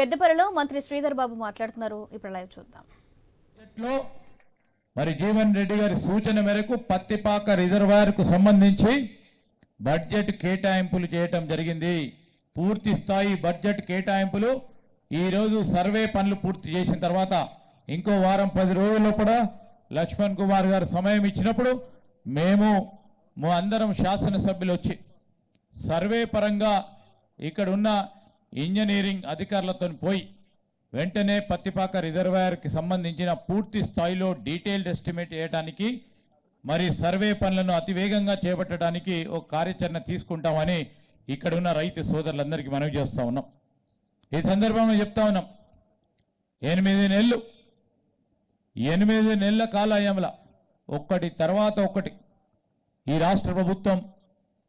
పెద్దపల్లిలో మంత్రి శ్రీధర్ బాబు మాట్లాడుతున్నారు. ఇప్పుడు లైవ్ చూద్దాం. మరి జీవన్ రెడ్డి గారి సూచన మేరకు పత్తిపాక రిజర్వాయర్కు సంబంధించి బడ్జెట్ కేటాయింపులు చేయటం జరిగింది. పూర్తి స్థాయి బడ్జెట్ కేటాయింపులు ఈ రోజు సర్వే పనులు పూర్తి చేసిన తర్వాత ఇంకో వారం పది రోజుల్లో కూడా లక్ష్మణ్ కుమార్ గారు సమయం ఇచ్చినప్పుడు మేము మా అందరం శాసనసభ్యులు వచ్చి సర్వే పరంగా ఇక్కడ ఉన్న ఇంజనీరింగ్ అధికారులతో పోయి వెంటనే పత్తిపాక రిజర్వాయర్కి సంబంధించిన పూర్తి స్థాయిలో డీటెయిల్డ్ ఎస్టిమేట్ వేయడానికి మరి సర్వే పనులను అతివేగంగా చేపట్టడానికి ఒక కార్యాచరణ తీసుకుంటామని ఇక్కడ ఉన్న రైతు సోదరులందరికీ మనవి చేస్తా ఉన్నాం. ఈ సందర్భంలో చెప్తా ఉన్నాం ఎనిమిది నెలలు ఎనిమిది నెలల కాలయముల ఒక్కటి తర్వాత ఒక్కటి. ఈ రాష్ట్ర ప్రభుత్వం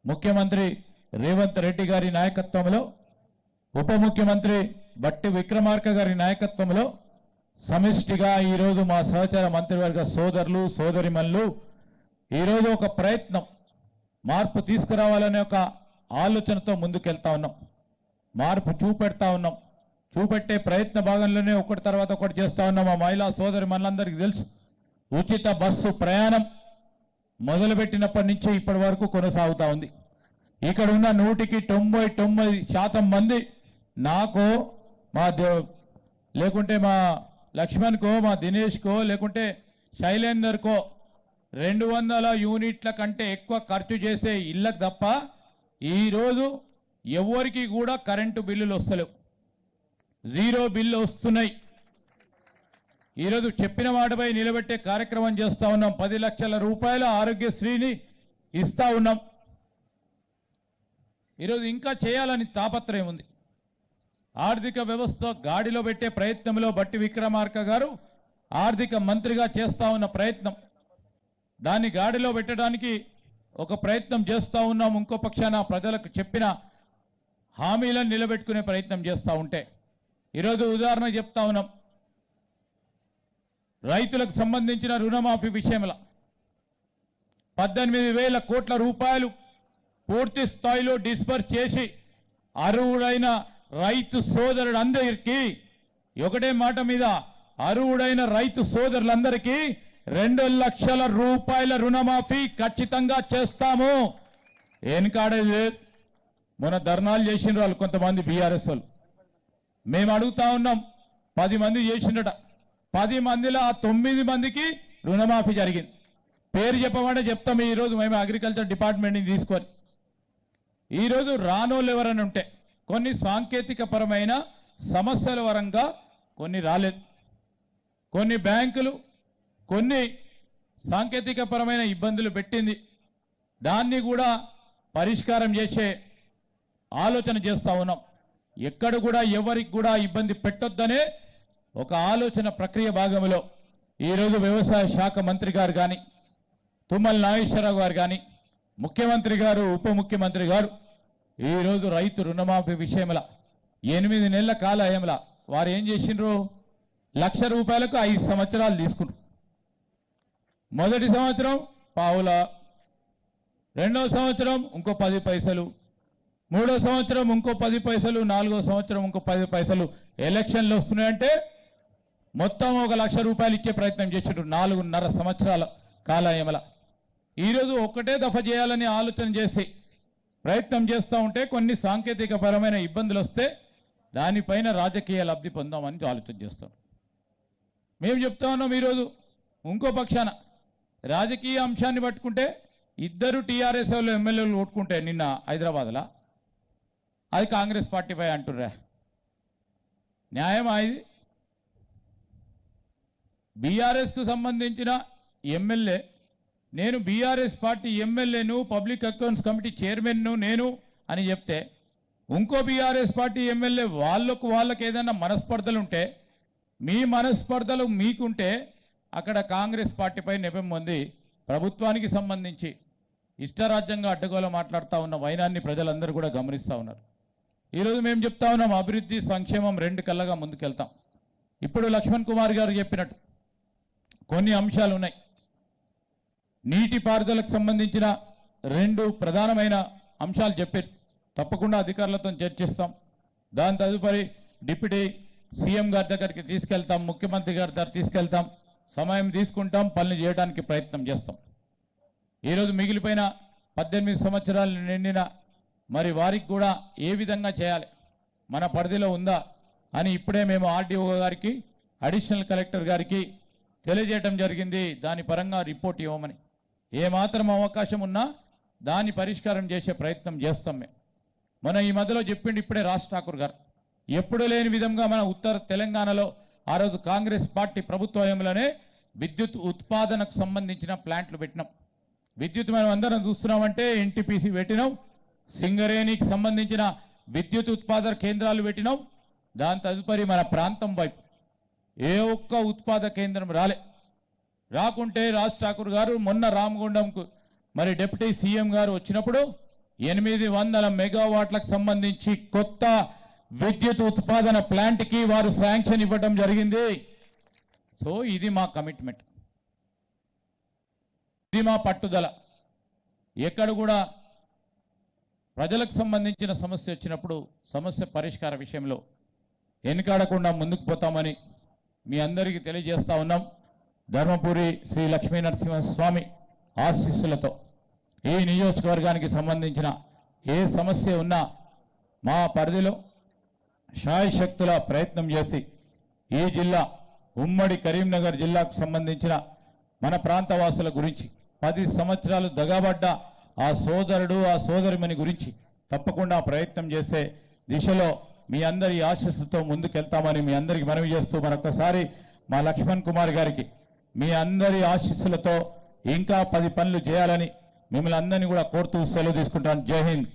ముఖ్యమంత్రి రేవంత్ రెడ్డి గారి నాయకత్వంలో ఉప ముఖ్యమంత్రి బట్టి విక్రమార్క గారి నాయకత్వంలో సమిష్టిగా ఈరోజు మా సహచర మంత్రివర్గ సోదరులు సోదరిమన్లు ఈరోజు ఒక ప్రయత్నం మార్పు తీసుకురావాలనే ఒక ఆలోచనతో ముందుకెళ్తా ఉన్నాం. మార్పు చూపెడతా ఉన్నాం. చూపెట్టే ప్రయత్న భాగంలోనే ఒకటి తర్వాత ఒకటి చేస్తా ఉన్నాం. మా మహిళా సోదరి మనందరికీ తెలుసు ఉచిత బస్సు ప్రయాణం మొదలుపెట్టినప్పటి నుంచి ఇప్పటి వరకు కొనసాగుతా ఉంది. ఇక్కడ ఉన్న నూటికి తొంభై తొంభై శాతం మంది నాకో మా లేకుంటే మా లక్ష్మణ్కో మా దినేష్కో లేకుంటే శైలేందర్కో రెండు వందల యూనిట్ల కంటే ఎక్కువ ఖర్చు చేసే ఇళ్ళకు తప్ప ఈరోజు ఎవరికి కూడా కరెంటు బిల్లులు వస్తలేవు. జీరో బిల్లు వస్తున్నాయి. ఈరోజు చెప్పిన వాటిపై నిలబెట్టే కార్యక్రమం చేస్తూ ఉన్నాం. పది లక్షల రూపాయల ఆరోగ్యశ్రీని ఇస్తా ఉన్నాం. ఈరోజు ఇంకా చేయాలని తాపత్రయం ఉంది. ఆర్థిక వ్యవస్థ గాడిలో పెట్టే ప్రయత్నంలో బట్టి విక్రమార్క గారు ఆర్థిక మంత్రిగా చేస్తా ఉన్న ప్రయత్నం. దాన్ని గాడిలో పెట్టడానికి ఒక ప్రయత్నం చేస్తూ ఉన్నాం. ఇంకో పక్షాన ప్రజలకు చెప్పిన హామీలను నిలబెట్టుకునే ప్రయత్నం చేస్తూ ఉంటే. ఈరోజు ఉదాహరణ చెప్తా ఉన్నాం. రైతులకు సంబంధించిన రుణమాఫీ విషయంలో పద్దెనిమిది వేల కోట్ల రూపాయలు పూర్తి స్థాయిలో డిస్పర్స్ చేసి అర్హుడైన రైతు సోదరులందరికీ ఒకటే మాట మీద అరువుడైన రైతు సోదరులందరికీ రెండు లక్షల రూపాయల రుణమాఫీ ఖచ్చితంగా చేస్తాము. వెనకాడేది లేదు మొన్న ధర్నాలు చేసిన వాళ్ళు కొంతమంది బీఆర్ఎస్ వాళ్ళు. మేము అడుగుతా ఉన్నాం పది మంది చేసిండట పది మందిలో ఆ తొమ్మిది మందికి రుణమాఫీ జరిగింది. పేరు చెప్పమంటే చెప్తాం ఈరోజు మేము అగ్రికల్చర్ డిపార్ట్మెంట్ని తీసుకొని. ఈరోజు రానోళ్ళు ఎవరైనా ఉంటే కొన్ని సాంకేతిక పరమైన సమస్యల వరంగా కొన్ని రాలేదు. కొన్ని బ్యాంకులు కొన్ని సాంకేతిక పరమైన ఇబ్బందులు పెట్టింది. దాన్ని కూడా పరిష్కారం చేసే ఆలోచన చేస్తా ఉన్నాం. ఎక్కడ కూడా ఎవరికి కూడా ఇబ్బంది పెట్టొద్దనే ఒక ఆలోచన ప్రక్రియ భాగంలో ఈరోజు వ్యవసాయ శాఖ మంత్రి గారు కానీ తుమ్మల నాగేశ్వరరావు గారు కానీ ముఖ్యమంత్రి గారు ఉప ముఖ్యమంత్రి గారు ఈరోజు రైతు రుణమాఫీ విషయంల ఎనిమిది నెలల కాలయంలో వారు ఏం చేసిండ్రు? లక్ష రూపాయలకు ఐదు సంవత్సరాలు తీసుకున్నారు. మొదటి సంవత్సరం పావుల రెండవ సంవత్సరం ఇంకో పది పైసలు మూడో సంవత్సరం ఇంకో పది పైసలు నాలుగో సంవత్సరం ఇంకో పది పైసలు ఎలక్షన్లు వస్తున్నాయంటే మొత్తం ఒక లక్ష రూపాయలు ఇచ్చే ప్రయత్నం చేసిండ్రు నాలుగున్నర సంవత్సరాల కాలయమల ఈరోజు ఒక్కటే దఫ చేయాలని ఆలోచన చేసి ప్రయత్నం చేస్తూ ఉంటే కొన్ని సాంకేతిక పరమైన ఇబ్బందులు వస్తే దానిపైన రాజకీయ లబ్ధి పొందామని ఆలోచన చేస్తాం. మేము చెప్తా ఉన్నాం ఈరోజు ఇంకో పక్షాన రాజకీయ అంశాన్ని పట్టుకుంటే ఇద్దరు టీఆర్ఎస్ వాళ్ళు ఎమ్మెల్యేలు ఓట్టుకుంటే నిన్న హైదరాబాద్లో. అది కాంగ్రెస్ పార్టీపై అంటుర్రా. న్యాయమా ఇది బీఆర్ఎస్కు సంబంధించిన ఎమ్మెల్యే నేను బీఆర్ఎస్ పార్టీ ఎమ్మెల్యేను పబ్లిక్ అకౌంట్స్ కమిటీ చైర్మన్ను నేను అని చెప్తే ఇంకో బీఆర్ఎస్ పార్టీ ఎమ్మెల్యే వాళ్ళకు వాళ్ళకి ఏదైనా మనస్పర్ధలు ఉంటే మీ మనస్పర్ధలు మీకుంటే అక్కడ కాంగ్రెస్ పార్టీపై నెపం పొంది ప్రభుత్వానికి సంబంధించి ఇష్టరాజ్యంగా అడ్డగోలు మాట్లాడుతూ ఉన్న వైనాన్ని ప్రజలందరూ కూడా గమనిస్తూ ఉన్నారు. ఈరోజు మేము చెప్తా ఉన్నాం అభివృద్ధి సంక్షేమం రెండు కళ్ళగా ముందుకెళ్తాం. ఇప్పుడు లక్ష్మణ్ కుమార్ గారు చెప్పినట్టు కొన్ని అంశాలు ఉన్నాయి నీటిపారుదలకు సంబంధించిన రెండు ప్రధానమైన అంశాలు చెప్పారు తప్పకుండా అధికారులతో చర్చిస్తాం. దాని తదుపరి డిప్యూటీ సీఎం గారి దగ్గరికి తీసుకెళ్తాం ముఖ్యమంత్రి గారి దగ్గర తీసుకెళ్తాం సమయం తీసుకుంటాం పనులు చేయడానికి ప్రయత్నం చేస్తాం. ఈరోజు మిగిలిపోయిన పద్దెనిమిది సంవత్సరాలు నిండిన మరి వారికి కూడా ఏ విధంగా చేయాలి మన పరిధిలో ఉందా అని ఇప్పుడే మేము ఆర్డీఓ గారికి అడిషనల్ కలెక్టర్ గారికి తెలియజేయటం జరిగింది. దాని పరంగా రిపోర్ట్ ఇవ్వమని. ఏమాత్రం అవకాశం ఉన్నా దాన్ని పరిష్కారం చేసే ప్రయత్నం చేస్తాం మేము. మన ఈ మధ్యలో చెప్పిండు ఇప్పుడే రాజ్ ఠాకూర్ గారు. ఎప్పుడు లేని విధంగా మన ఉత్తర తెలంగాణలో ఆ రోజు కాంగ్రెస్ పార్టీ ప్రభుత్వంలోనే విద్యుత్ ఉత్పాదనకు సంబంధించిన ప్లాంట్లు పెట్టినాం. విద్యుత్ మనం అందరం చూస్తున్నామంటే ఎన్టీపీసీ పెట్టినాం సింగరేణికి సంబంధించిన విద్యుత్ ఉత్పాదక కేంద్రాలు పెట్టినాం దాని తదుపరి మన ప్రాంతం వైపు. ఏ ఒక్క ఉత్పాదక కేంద్రం రాలే. రాకుంటే రాజ్ ఠాకూర్ గారు మొన్న రామగుండంకు మరి డిప్యూటీ సీఎం గారు వచ్చినప్పుడు ఎనిమిది వందల మెగావాట్లకు సంబంధించి కొత్త విద్యుత్ ఉత్పాదన ప్లాంట్కి వారు శాంక్షన్ ఇవ్వడం జరిగింది. సో ఇది మా కమిట్మెంట్. ఇది మా పట్టుదల. ఎక్కడ కూడా ప్రజలకు సంబంధించిన సమస్య వచ్చినప్పుడు సమస్య పరిష్కార విషయంలో వెనుకాడకుండా ముందుకు పోతామని మీ అందరికీ తెలియజేస్తా ఉన్నాం. ధర్మపురి శ్రీ లక్ష్మీ నరసింహస్వామి ఆశీస్సులతో ఈ నియోజకవర్గానికి సంబంధించిన ఏ సమస్య ఉన్నా మా పరిధిలో శాయశక్తుల ప్రయత్నం చేసి ఈ జిల్లా ఉమ్మడి కరీంనగర్ జిల్లాకు సంబంధించిన మన ప్రాంతవాసుల గురించి పది సంవత్సరాలు దగాబడ్డ ఆ సోదరుడు ఆ సోదరుమని గురించి తప్పకుండా ప్రయత్నం చేసే దిశలో మీ అందరి ఆశస్సుతో ముందుకెళ్తామని మీ అందరికి మనవి చేస్తూ మరొకసారి మా లక్ష్మణ్ కుమార్ గారికి మీ అందరి ఆశీస్సులతో ఇంకా పది పనులు చేయాలని మిమ్మల్ని అందరినీ కూడా కోరుతూ సెలవు తీసుకుంటాను. జై హింద్.